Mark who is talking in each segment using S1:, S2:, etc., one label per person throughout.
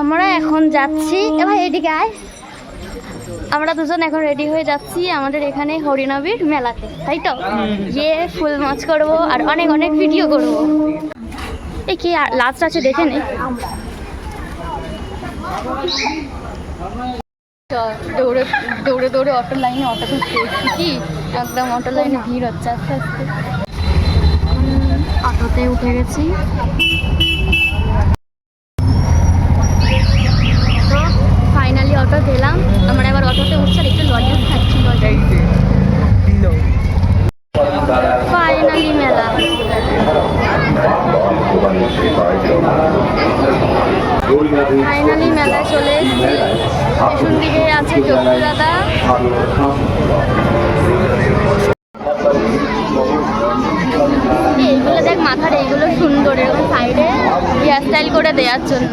S1: আমরা এখন যাচ্ছি। এবার এদিকে আয়। আমরা দুজন এখন রেডি হয়ে যাচ্ছি আমাদের এখানে হরিনবীর মেলাতে তাই তো? গিয়ে ফুল মাছ করব আর অনেক অনেক ভিডিও করব। এই কি লাস্ট আছে দেখে নে। দৌড়ে দৌড়ে দৌড়ে অটো লাইনে অটো এসেছি কি? একদম অটো লাইনে ভিড় হচ্ছে আস্তে আস্তে। অটোতে উঠে গেছি তো ফাইনালি অটো পেলাম আমরা এবার অটোতে উঠছি আর একটু লজেন্স খাচ্ছি ফাইনালি মেলা। চলে এসেছি। পেছন দিকে আছে জব্বু দাদা। এইগুলো দেখ মাথার, এইগুলো সুন্দর। এরকম সাইডে হেয়ার স্টাইল করে দেওয়ার জন্য।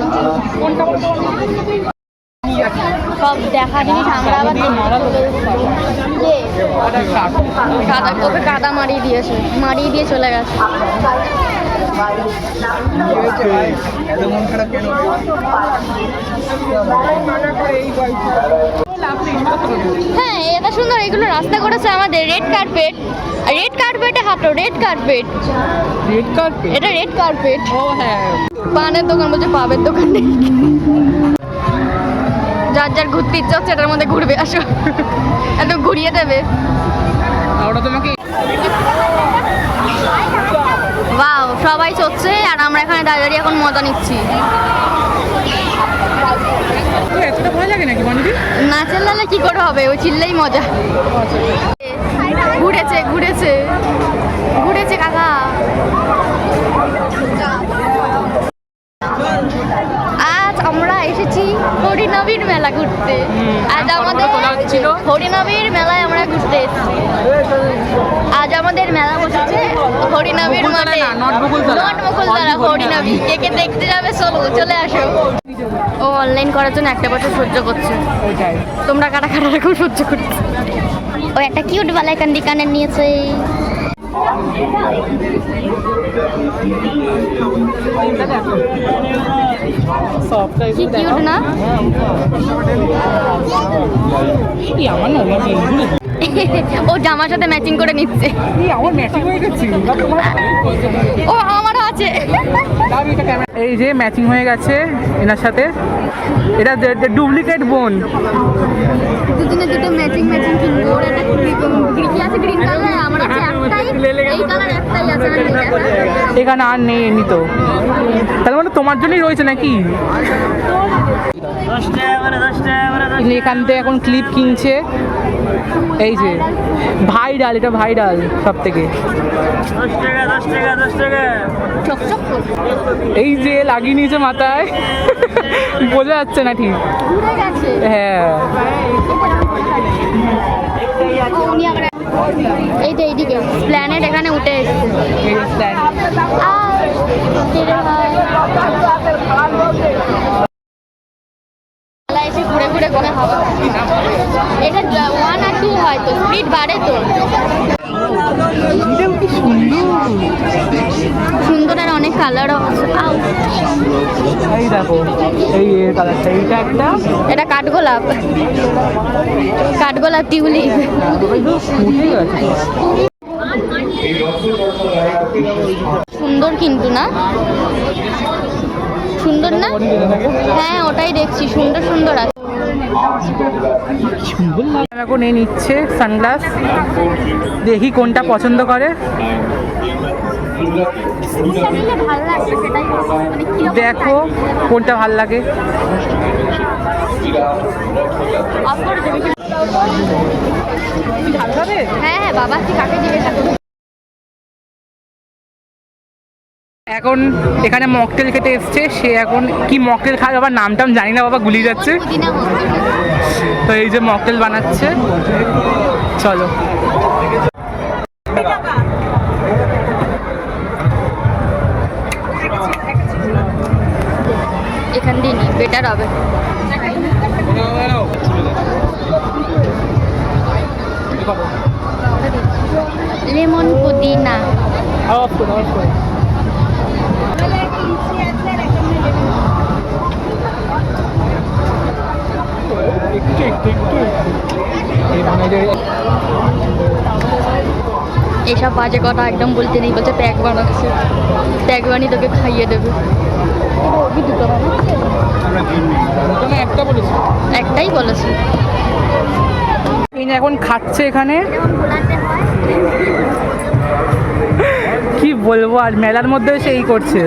S1: সব দেখা জিনিস আমরা আবার কাদা ওকে কাদা মারিয়ে দিয়েছে মারিয়ে দিয়ে চলে গেছে। হ্যাঁ এটা সুন্দর এগুলো রাস্তা করেছে আমাদের রেড কার্পেট। রেড কার্পেটে হাঁটো রেড কার্পেট।
S2: Red carpet?
S1: এটা রেড কার্পেট।
S2: ও হ্যাঁ।
S1: পানের দোকান বলছে পাবের দোকান। নেই যার যার ঘুরতে ইচ্ছা হচ্ছে এটার মধ্যে ঘুরবে আসো। এত ঘুরিয়ে দেবে।
S2: ওটা তোমাকে
S1: বাও সবাই চলছে আর আমরা এখানে দাঁড়িয়ে দাঁড়িয়ে এখন মজা নিচ্ছি।
S2: এতটা ভয় লাগে নাকি বান্ধবী?
S1: না চিল্লালে কি করে হবে? ওই চিল্লেই মজা। ঘুরেছে ঘুরেছে। ঘুরেছে কাকা আজ আমরা এসেছি হরিনবীর মেলা ঘুরতে। আজ আমাদের হরিনবীর মেলায় আমরা ঘুরতে এসেছি। আজ আমাদের মেলা বসেছে হরিনবীর মাঠে।
S2: না, নট বকুলতলা।
S1: নট হরিনবী কে কে দেখতে যাবে চলো চলে আসো। ও অনলাইন করার জন্য একটা বছর সহ্য করছে। তোমরা কাটা কাটা সহ্য করছ? ও একটা কিউট বালাই কান্দি কানের নিয়েছে। কি কিউট না?
S2: আমার না
S1: ও জামার সাথে ম্যাচিং করে নিচ্ছে। ও আমার আছে।
S2: এই যে ম্যাচিং হয়ে গেছে এনার সাথে। এটা ডুপ্লিকেট বোন
S1: দুজনে দুটো ম্যাচিং ম্যাচিং কিনবো ওর একটা কি আছে গ্রিন কালার আমার আছে একটাই এই কালার একটাই আছে। আর নেই দেখা।
S2: এখানে আর নেই এমনি তো। তাহলে মানে তোমার জন্যই রয়েছে নাকি? এখান থেকে এখন ক্লিপ কিনছে। এই যে ভাইরাল এটা ভাইরাল সব থেকে এই যে লাগিয়ে নিয়েছে মাথায় বোঝা যাচ্ছে না ঠিক। হ্যাঁ।
S1: এই তো এইদিকে প্ল্যানেট এখানে উঠে এসেছে। এসে ঘুরে ঘুরে কোনো হবে এটা ওয়ান আর টু হয়তো স্পিড বাড়ে তো।
S2: সুন্দর।
S1: সুন্দর আর অনেক কালারও আছে।
S2: এই দেখো এই কালারটা এইটা একটা?
S1: এটা কাঠগোলাপ। কাঠগোলাপ টিউলিপ। সুন্দর কিন্তু না? সুন্দর না? হ্যাঁ ওটাই দেখছি সুন্দর সুন্দর আছে।
S2: এখন এ নিচ্ছে সানগ্লাস। দেখি কোনটা পছন্দ করে।
S1: মানে
S2: দেখো কোনটা ভালো লাগে
S1: অফ করে দেবে
S2: ভালো হবে
S1: হ্যাঁ হ্যাঁ বাবা কি কাকে জিজ্ঞাসা করব
S2: এখন এখানে মকটেল খেতে এসছে সে এখন কি মকটেল খায় বাবা নাম টাম জানি না বাবা গুলিয়ে যাচ্ছে। তো এই যে মকটেল বানাচ্ছে চলো।
S1: এখান দিয়ে নি বেটার হবে। লেমন পুদিনা।
S2: অফ করে অফ করে।
S1: এইসব বাজে কথা একদম বলতে নেই বলছে প্যাক বানাচ্ছে। প্যাক বানিয়ে তোকে খাইয়ে দেবে।
S2: একটাই? বলেছি?
S1: একটাই বলেছে।
S2: এই এখন খাচ্ছে এখানে। কি বলব আর মেলার মধ্যে সেই করছে।